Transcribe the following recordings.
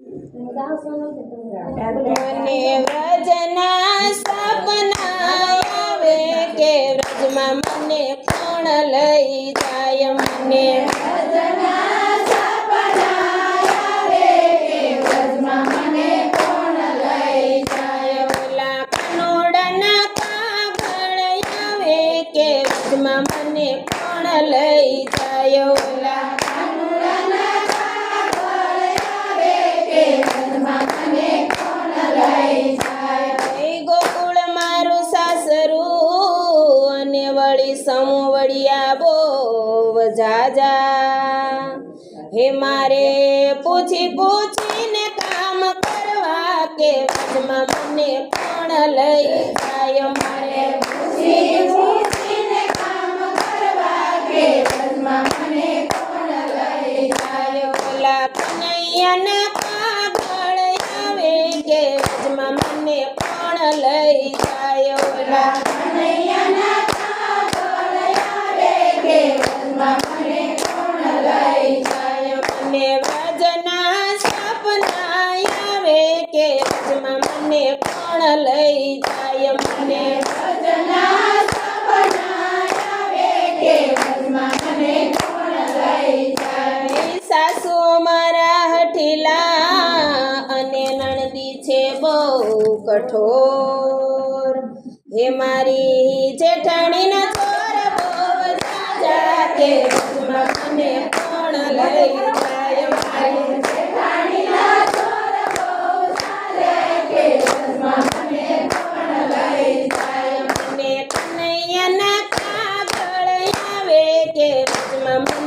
મને વ્રજના કે વ્રજમાં મને કોણ લઈ જાય મને કે મને કોણ લઈ જાય મારે પૂછી પૂછીને કામ કરવા કે વચમાં મને કોણ લઈ જાય મારે પૂછી પૂછીને કે વચમાં કોણ લઈ જાય. બહુ કઠોર. હે મારી જેઠાણીના ચોર બહુ કે મને કોણ લઈ જાય મારી. જેઠાણીના ચોર બહુ જાજા કે મને કોણ લઈ જાય. મને કનૈયાના કાગળ આવે કે મને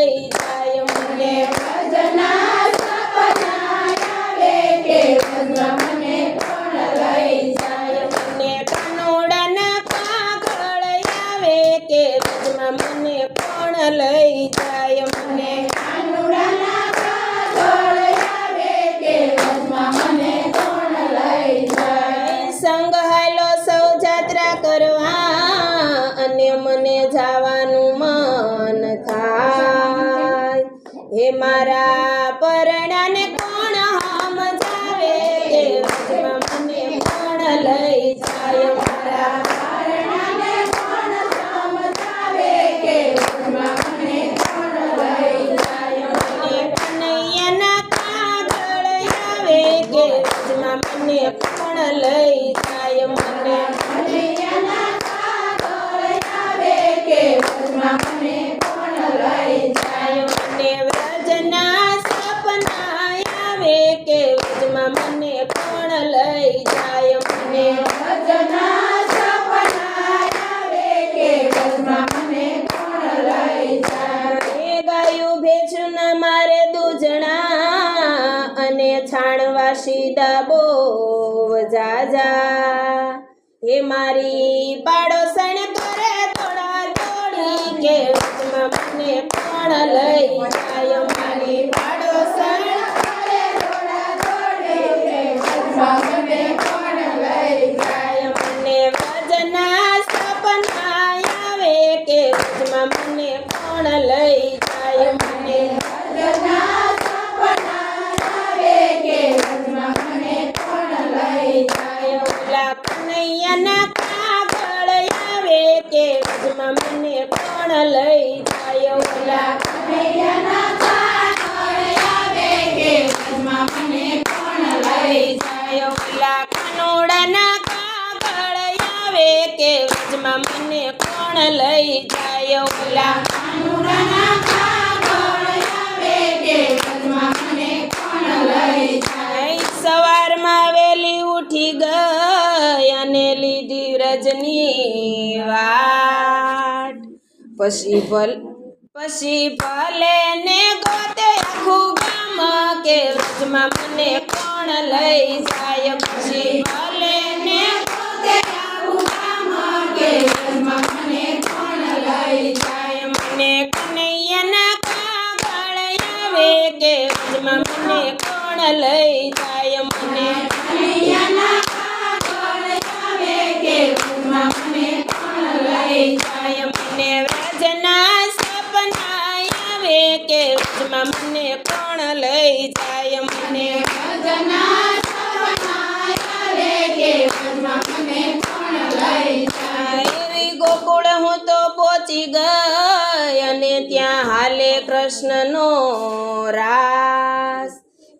કોણ હે મારા પરણાને કોણ હમ જાવે? મને કોણ લઈ જાય? મારે દૂજણા અને છાણવાસી દાબો જાજા હે મારી પાડોસણ કરે થોડા થોડી કે મને પણ લઈ જાય. મારી પાડોસણ કરે થોડા મને પણ લઈ કનૈયાના કાગળ આવે કે વચમાં મને કોણ લઈ જાય? ઓલા કનૈયાના કાગળ આવે કે વચમાં મને કોણ લઈ જાય ઓલા કનોડાના કાગળ આવે કે વચમાં મને કોણ લઈ જાય? ઓલા કનોડાના વાટ પછી ભલ, પછી ભલે ને ગોતે આખું કે વ્રજમાં મને કોણ લઈ જાય. પછી ભલે ને ગોતે આખું ગામ કે વ્રજમાં મને કોણ લઈ જાય. મને કનૈયાના કાગળ આવે કે વ્રજમાં મને કોણ લઈ જાય કે મને કોણ લઈ જાય મને એવી ગોકુળ હું તો પહોંચી ગઈ અને ત્યાં હાલે કૃષ્ણનો રાસ.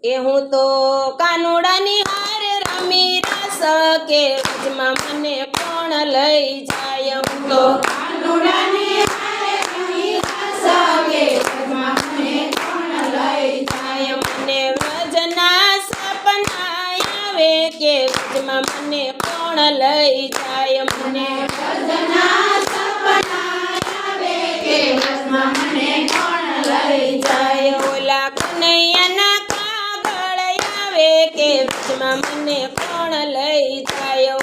એ હું તો કાનુડાની હાર રમી રાસ કે મને કોણ લઈ જાય હું તો જાય કોણ લઈ જાય મને જાય ઓલા કનૈયાના કાગળ આવે કે મને કોણ લઈ જાય.